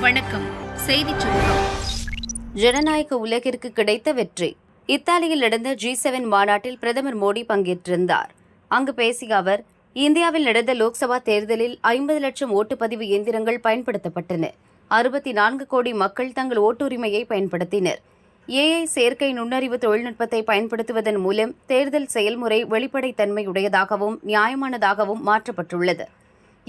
வணக்கம். செய்தி சுருக்கம். ஜனநாயக உலகிற்கு கிடைத்த வெற்றி. இத்தாலியில் நடந்த ஜி செவன் மாநாட்டில் பிரதமர் மோடி பங்கேற்றிருந்தார். அங்கு பேசிய அவர் இந்தியாவில் நடந்த லோக்சபா தேர்தலில் ஐம்பது லட்சம் ஓட்டுப்பதிவு இயந்திரங்கள் பயன்படுத்தப்பட்டன. அறுபத்தி நான்கு கோடி மக்கள் தங்கள் ஓட்டுரிமையை பயன்படுத்தினர். ஏஐ செயற்கை நுண்ணறிவு தொழில்நுட்பத்தை பயன்படுத்துவதன் மூலம் தேர்தல் செயல்முறை வெளிப்படைத்தன்மையுடையதாகவும் நியாயமானதாகவும் மாற்றப்பட்டுள்ளது.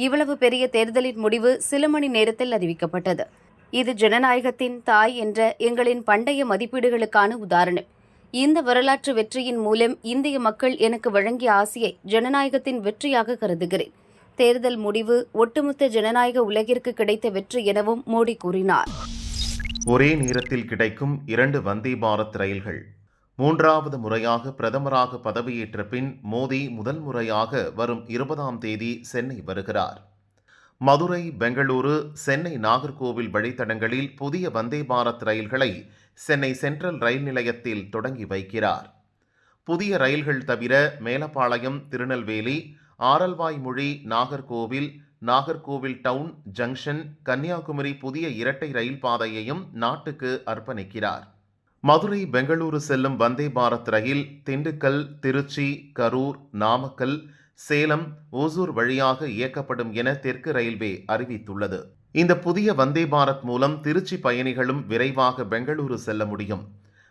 இவ்வளவு பெரிய தேர்தலின் முடிவு சில மணி நேரத்தில் அறிவிக்கப்பட்டது. இது ஜனநாயகத்தின் தாய் என்ற எங்களின் பண்டைய மதிப்பீடுகளுக்கான உதாரணம். இந்த வரலாற்று வெற்றியின் மூலம் இந்திய மக்கள் எனக்கு வழங்கிய ஆசையை ஜனநாயகத்தின் வெற்றியாக கருதுகிறேன். தேர்தல் முடிவு ஒட்டுமொத்த ஜனநாயக உலகிற்கு கிடைத்த வெற்றி எனவும் மோடி கூறினார். ஒரே நேரத்தில் கிடைக்கும் இரண்டு வந்தே பாரத் ரயில்கள். மூன்றாவது முறையாக பிரதமராக பதவியேற்ற பின் மோடி முதல் முறையாக வரும் இருபதாம் தேதி சென்னை வருகிறார். மதுரை பெங்களூரு சென்னை நாகர்கோவில் வழித்தடங்களில் புதிய வந்தே பாரத் ரயில்களை சென்னை சென்ட்ரல் ரயில் நிலையத்தில் தொடங்கி வைக்கிறார். புதிய ரயில்கள் தவிர மேலப்பாளையம் திருநெல்வேலி ஆரல்வாய்மொழி நாகர்கோவில் நாகர்கோவில் டவுன் ஜங்ஷன் கன்னியாகுமரி புதிய இரட்டை ரயில் பாதையையும் நாட்டுக்கு அர்ப்பணிக்கிறார். மதுரை பெங்களூரு செல்லும் வந்தே பாரத் ரயில் திண்டுக்கல் திருச்சி கரூர் நாமக்கல் சேலம் ஓசூர் வழியாக இயக்கப்படும் என தெற்கு ரயில்வே அறிவித்துள்ளது. இந்த புதிய வந்தே பாரத் மூலம் திருச்சி பயணிகளும் விரைவாக பெங்களூரு செல்ல முடியும்.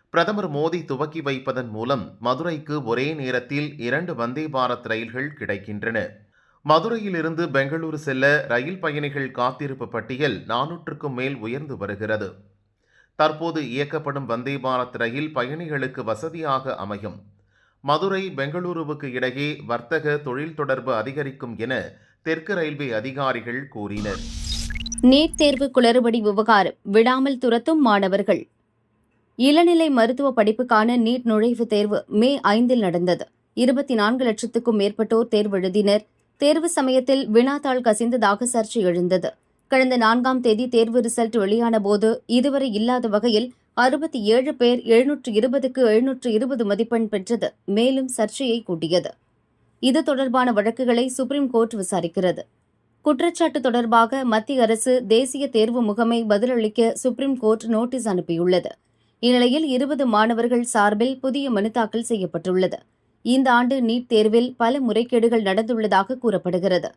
பிரதமர் மோடி துவக்கி வைப்பதன் மூலம் மதுரைக்கு ஒரே நேரத்தில் இரண்டு வந்தே பாரத் ரயில்கள் கிடைக்கின்றன. மதுரையிலிருந்து பெங்களூரு செல்ல ரயில் பயணிகள் காத்திருப்பு பட்டியல் நானூற்றுக்கும் மேல் உயர்ந்து வருகிறது. தற்போது இயக்கப்படும் வந்தே பாரத் ரயில் பயணிகளுக்கு வசதியாக அமையும். மதுரை பெங்களூருவுக்கு இடையே வர்த்தக தொழில் தொடர்பு அதிகரிக்கும் என தெற்கு ரயில்வே அதிகாரிகள் கூறினர். நீட் தேர்வு குளறுபடி விவகாரம் விடாமல் துரத்தும் மாணவர்கள். இளநிலை மருத்துவ படிப்புக்கான நீட் நுழைவுத் தேர்வு மே ஐந்தில் நடந்தது. இருபத்தி நான்கு லட்சத்துக்கும் மேற்பட்டோர் தேர்வெழுதினர். தேர்வு சமயத்தில் வினாத்தாள் கசிந்ததாக சர்ச்சை எழுந்தது. கடந்த நான்காம் தேதி தேர்வு ரிசல்ட் வெளியான போது இதுவரை இல்லாத வகையில் அறுபத்தி ஏழு பேர் எழுநூற்று இருபதுக்கு எழுநூற்று இருபது மதிப்பெண் பெற்றது. மேலும் சர்ச்சையை கூட்டியது. இது தொடர்பான வழக்குகளை சுப்ரீம் கோர்ட் விசாரிக்கிறது. குற்றச்சாட்டு தொடர்பாக மத்திய அரசு தேசிய தேர்வு முகமை பதிலளிக்க சுப்ரீம் கோர்ட் நோட்டீஸ் அனுப்பியுள்ளது. இந்நிலையில் இருபது மாணவர்கள் சார்பில் புதிய மனு தாக்கல் செய்யப்பட்டுள்ளது. இந்த ஆண்டு நீட் தேர்வில் பல முறைகேடுகள் நடந்துள்ளதாக கூறப்படுகிறது.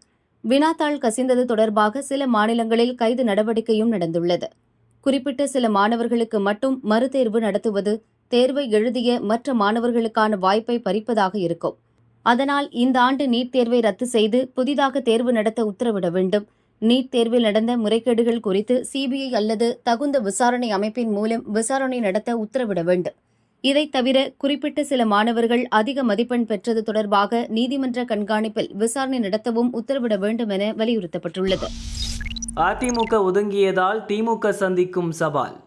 வினாத்தாள் கசிந்தது தொடர்பாக சில மாநிலங்களில் கைது நடவடிக்கையும் நடந்துள்ளது. குறிப்பிட்ட சில மாணவர்களுக்கு மட்டும் மறுதேர்வு நடத்துவது தேர்வை எழுதிய மற்ற மாணவர்களுக்கான வாய்ப்பை பறிப்பதாக இருக்கும். அதனால் இந்த ஆண்டு நீட் தேர்வை ரத்து செய்து புதிதாக தேர்வு நடத்த உத்தரவிட வேண்டும். நீட் தேர்வில் நடந்த முறைகேடுகள் குறித்து சிபிஐ அல்லது தகுந்த விசாரணை அமைப்பின் மூலம் விசாரணை நடத்த உத்தரவிட வேண்டும். இதைத் தவிர குறிப்பிட்ட சில மாணவர்கள் அதிக மதிப்பெண் பெற்றது தொடர்பாக நீதிமன்ற கண்காணிப்பில் விசாரணை நடத்தவும் உத்தரவிட வேண்டும் என வலியுறுத்தப்பட்டுள்ளது. அதிமுக ஒதுங்கியதால் திமுக சந்திக்கும் சவால்.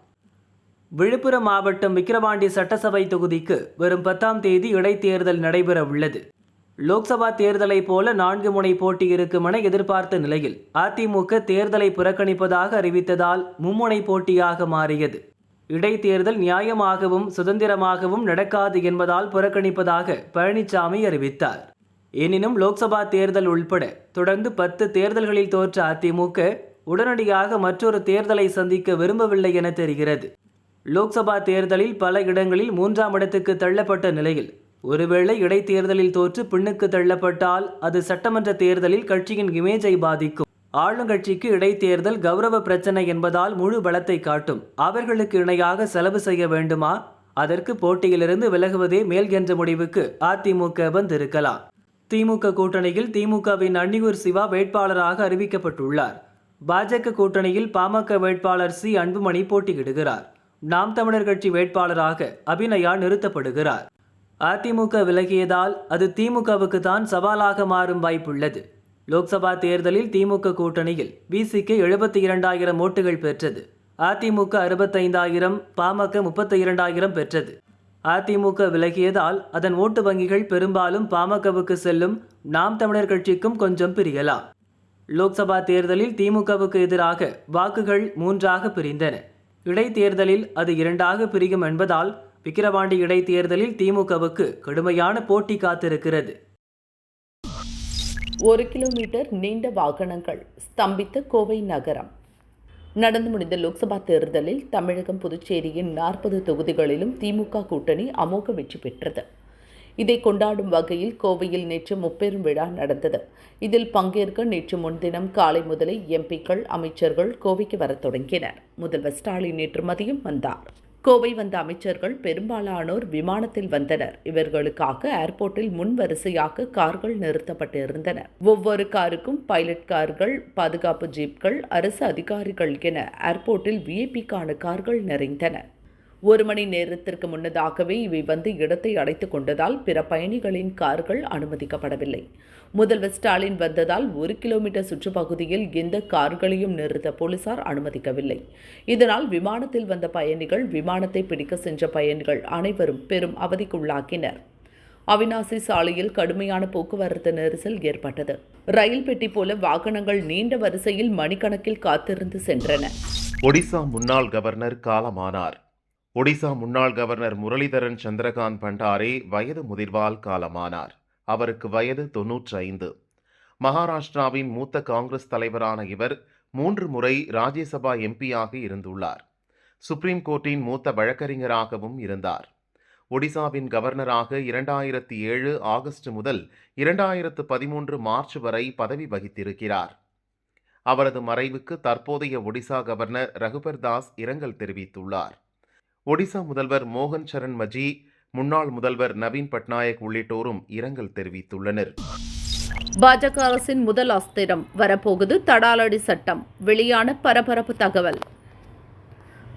விழுப்புரம் மாவட்டம் விக்கிரவாண்டி சட்டசபை தொகுதிக்கு வரும் பத்தாம் தேதி இடைத்தேர்தல் நடைபெற உள்ளது. லோக்சபா தேர்தலைப் போல நான்கு முனை போட்டி இருக்கும் என எதிர்பார்த்த நிலையில் அதிமுக தேர்தலை புறக்கணிப்பதாக அறிவித்ததால் மும்முனை போட்டியாக மாறியது. இடைத்தேர்தல் நியாயமாகவும் சுதந்திரமாகவும் நடக்காது என்பதால் புறக்கணிப்பதாக பழனிசாமி அறிவித்தார். எனினும் லோக்சபா தேர்தல் உள்பட தொடர்ந்து பத்து தேர்தல்களில் தோற்ற அதிமுக உடனடியாக மற்றொரு தேர்தலை சந்திக்க விரும்பவில்லை என தெரிகிறது. லோக்சபா தேர்தலில் பல இடங்களில் மூன்றாம் இடத்துக்கு தள்ளப்பட்ட நிலையில் ஒருவேளை இடைத்தேர்தலில் தோற்று பின்னுக்கு தள்ளப்பட்டால் அது சட்டமன்ற தேர்தலில் கட்சியின் இமேஜை பாதிக்கும். ஆளுங்கட்சிக்கு இடைத்தேர்தல் கௌரவ பிரச்சனை என்பதால் முழு பலத்தை காட்டும். அவர்களுக்கு இணையாக செலவு செய்ய வேண்டுமா? அதற்கு போட்டியிலிருந்து விலகுவதே மேல் என்ற முடிவுக்கு அதிமுக வந்திருக்கலாம். திமுக கூட்டணியில் திமுகவின் அன்னியூர் சிவா வேட்பாளராக அறிவிக்கப்பட்டுள்ளார். பாஜக கூட்டணியில் பாமக வேட்பாளர் சி. அன்புமணி போட்டியிடுகிறார். நாம் தமிழர் கட்சி வேட்பாளராக அபிநயா நிறுத்தப்படுகிறார். அதிமுக விலகியதால் அது திமுகவுக்கு தான் சவாலாக மாறும் வாய்ப்புள்ளது. லோக்சபா தேர்தலில் திமுக கூட்டணியில் விசிக்கு எழுபத்தி இரண்டாயிரம் ஓட்டுகள் பெற்றது. அதிமுக அறுபத்தைந்தாயிரம் பாமக முப்பத்தி இரண்டாயிரம் பெற்றது. அதிமுக விலகியதால் அதன் ஓட்டு வங்கிகள் பெரும்பாலும் பாமகவுக்கு செல்லும். நாம் தமிழர் கட்சிக்கும் கொஞ்சம் பிரியலாம். லோக்சபா தேர்தலில் திமுகவுக்கு எதிராக வாக்குகள் மூன்றாக பிரிந்தன. இடைத்தேர்தலில் அது இரண்டாக பிரியும் என்பதால் விக்கிரவாண்டி இடைத்தேர்தலில் திமுகவுக்கு கடுமையான போட்டி காத்திருக்கிறது. ஒரு கிலோமீட்டர் நீண்ட வாகனங்கள் ஸ்தம்பித்த கோவை நகரம். நடந்து முடிந்த லோக்சபா தேர்தலில் தமிழகம் புதுச்சேரியின் நாற்பது தொகுதிகளிலும் திமுக கூட்டணி அமோக வெற்றி பெற்றது. இதை கொண்டாடும் வகையில் கோவையில் நேற்று முப்பெரும் விழா நடந்தது. இதில் பங்கேற்க நேற்று முன்தினம் காலை முதலே எம்பிக்கள் அமைச்சர்கள் கோவைக்கு வரத் தொடங்கினர். முதல்வர் ஸ்டாலின் நேற்று மதியம் வந்தார். கோவை வந்த அமைச்சர்கள் பெரும்பாலானோர் விமானத்தில் வந்தனர். இவர்களுக்காக ஏர்போர்ட்டில் முன் வரிசையாக கார்கள் நிறுத்தப்பட்டிருந்தன ஒவ்வொரு காருக்கும் பைலட் கார்கள் பாதுகாப்பு ஜீப்கள் அரசு அதிகாரிகள் என ஏர்போர்ட்டில் விஐபிக்கான கார்கள் நிறைந்தன. ஒரு மணி நேரத்திற்கு முன்னதாகவே இவை வந்து இடத்தை அடைத்துக் கொண்டதால் பிற பயணிகளின் கார்கள் அனுமதிக்கப்படவில்லை. முதல்வர் ஸ்டாலின் வந்ததால் ஒரு கிலோமீட்டர் சுற்றுப்பகுதியில் எந்த கார்களையும் நிறுத்த போலீசார் அனுமதிக்கவில்லை. இதனால் விமானத்தில் வந்த பயணிகள் விமானத்தை பிடிக்க சென்ற பயணிகள் அனைவரும் பெரும் அவதிக்குள்ளாக்கினர். அவினாசி சாலையில் கடுமையான போக்குவரத்து நெரிசல் ஏற்பட்டது. ரயில் பெட்டி போல வாகனங்கள் நீண்ட வரிசையில் மணிக்கணக்கில் காத்திருந்து சென்றன. ஒடிசா முன்னாள் கவர்னர் காலமானார். ஒடிசா முன்னாள் கவர்னர் முரளிதரன் சந்திரகாந்த் பண்டாரே வயது முதிர்வால் காலமானார். அவருக்கு வயது தொன்னூற்றி ஐந்து மகாராஷ்டிராவின் மூத்த காங்கிரஸ் தலைவரான இவர் மூன்று முறை ராஜ்யசபா எம்பியாக இருந்துள்ளார். சுப்ரீம் கோர்ட்டின் மூத்த வழக்கறிஞராகவும் இருந்தார். ஒடிசாவின் கவர்னராக இரண்டாயிரத்தி ஏழு ஆகஸ்ட் முதல் இரண்டாயிரத்து பதிமூன்று மார்ச் வரை பதவி வகித்திருக்கிறார். அவரது மறைவுக்கு தற்போதைய ஒடிசா கவர்னர் ரகுபர் தாஸ் இரங்கல் தெரிவித்துள்ளார். ஒடிசா முதல்வர் மோகன் சரண் மஜி முன்னாள் முதல்வர் நவீன் பட்நாயக் உள்ளிட்டோரும் இரங்கல் தெரிவித்துள்ளனர். பாஜக அரசின் முதல் அஸ்திரம் வரப்போகுது தடாலடி சட்டம். வெளியான பரபரப்பு தகவல்.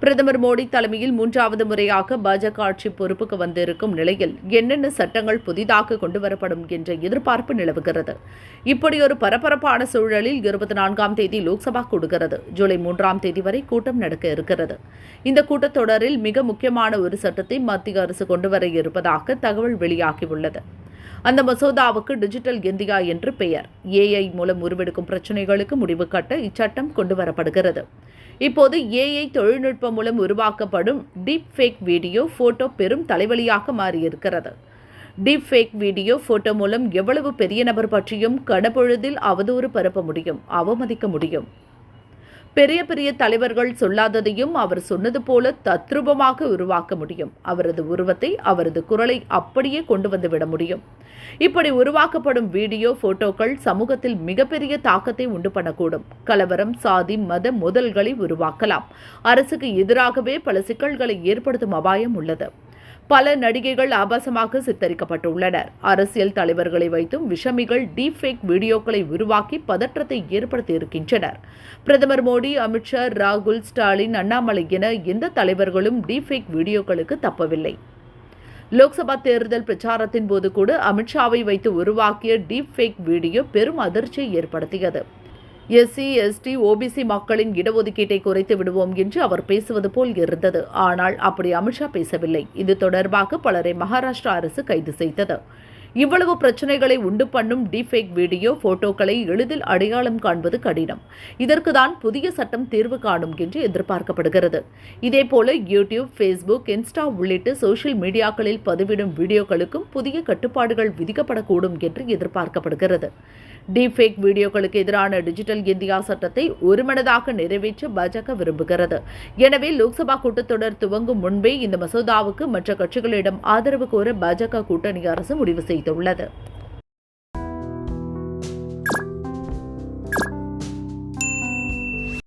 பிரதமர் மோடி தலைமையில் மூன்றாவது முறையாக பாஜக ஆட்சி பொறுப்புக்கு வந்திருக்கும் நிலையில் என்னென்ன சட்டங்கள் புதிதாக கொண்டுவரப்படும் என்ற எதிர்பார்ப்பு நிலவுகிறது. இப்படி ஒரு பரபரப்பான சூழலில் இருபத்தி நான்காம் தேதி லோக்சபா கூடுகிறது. ஜூலை மூன்றாம் தேதி வரை கூட்டம் நடக்க இருக்கிறது. இந்த கூட்டத்தொடரில் மிக முக்கியமான ஒரு சட்டத்தை மத்திய அரசு கொண்டுவர இருப்பதாக தகவல் வெளியாகியுள்ளது அந்த மசோதாவுக்கு டிஜிட்டல் இந்தியா என்று பெயர். ஏஐ மூலம் உருவெடுக்கும் பிரச்சினைகளுக்கு முடிவு கட்ட இச்சட்டம் கொண்டுவரப்படுகிறது. இப்போது ஏஐ தொழில்நுட்பம் மூலம் உருவாக்கப்படும் டீப் ஃபேக் வீடியோ போட்டோ பெரும் தலைவலியாக மாறியிருக்கிறது. டீப் ஃபேக் வீடியோ போட்டோ மூலம் எவ்வளவு பெரிய நபர் பற்றியும் கடப்பொழுதில் அவதூறு பரப்ப முடியும் அவமதிக்க முடியும். பெரிய பெரிய தலைவர்கள் சொல்லாததையும் அவர் சொன்னது போல தத்ரூபமாக உருவாக்க முடியும். அவரது உருவத்தை அவரது குரலை அப்படியே கொண்டு வந்து விட முடியும். இப்படி உருவாக்கப்படும் வீடியோ போட்டோக்கள் சமூகத்தில் மிகப்பெரிய தாக்கத்தை உண்டு பண்ணக்கூடும். கலவரம் சாதி மத முதல்களை உருவாக்கலாம். அரசுக்கு எதிராகவே பல சிக்கல்களை ஏற்படுத்தும் அபாயம் உள்ளது. பல நடிகைகள் ஆபாசமாக சித்தரிக்கப்பட்டுள்ளனர். அரசியல் தலைவர்களை வைத்தும் விஷமிகள் டீப்ஃபேக் வீடியோக்களை உருவாக்கி பதற்றத்தை ஏற்படுத்தியிருக்கின்றனர் பிரதமர் மோடி அமித்ஷா ராகுல் ஸ்டாலின் அண்ணாமலை என எந்த தலைவர்களும் டீப்ஃபேக் வீடியோக்களுக்கு தப்பவில்லை. லோக்சபா தேர்தல் பிரச்சாரத்தின் போது கூட அமித்ஷாவை வைத்து உருவாக்கிய டீப் ஃபேக் வீடியோ பெரும் அதிர்ச்சியை ஏற்படுத்தியது. எஸ்சி எஸ்டி ஓபிசி மக்களின் இடஒதுக்கீட்டை குறைத்து விடுவோம் என்று அவர் பேசுவது போல் இருந்தது. ஆனால் அப்படி அமித்ஷா பேசவில்லை. இது தொடர்பாக பலரை மகாராஷ்டிரா அரசு கைது செய்தது. இவ்வளவு பிரச்சனைகளை உண்டு பண்ணும் டிஃபேக் வீடியோ போட்டோக்களை எளிதில் அடையாளம் காண்பது கடினம். இதற்கு தான் புதிய சட்டம் தீர்வு காணும் என்று எதிர்பார்க்கப்படுகிறது. இதேபோல யூடியூப் ஃபேஸ்புக் இன்ஸ்டா உள்ளிட்ட சோஷியல் மீடியாக்களில் பதிவிடும் வீடியோக்களுக்கும் புதிய கட்டுப்பாடுகள் விதிக்கப்படக்கூடும் என்று எதிர்பார்க்கப்படுகிறது. டீப்ஃபேக் வீடியோக்களுக்கு எதிரான டிஜிட்டல் இந்தியா சட்டத்தை ஒருமனதாக நிறைவேற்ற பாஜக விரும்புகிறது. எனவே லோக்சபா கூட்டத்தொடர் துவங்கும் முன்பே இந்த மசோதாவுக்கு மற்ற கட்சிகளிடம் ஆதரவு கோர பாஜக கூட்டணி அரசு முடிவு செய்துள்ளது.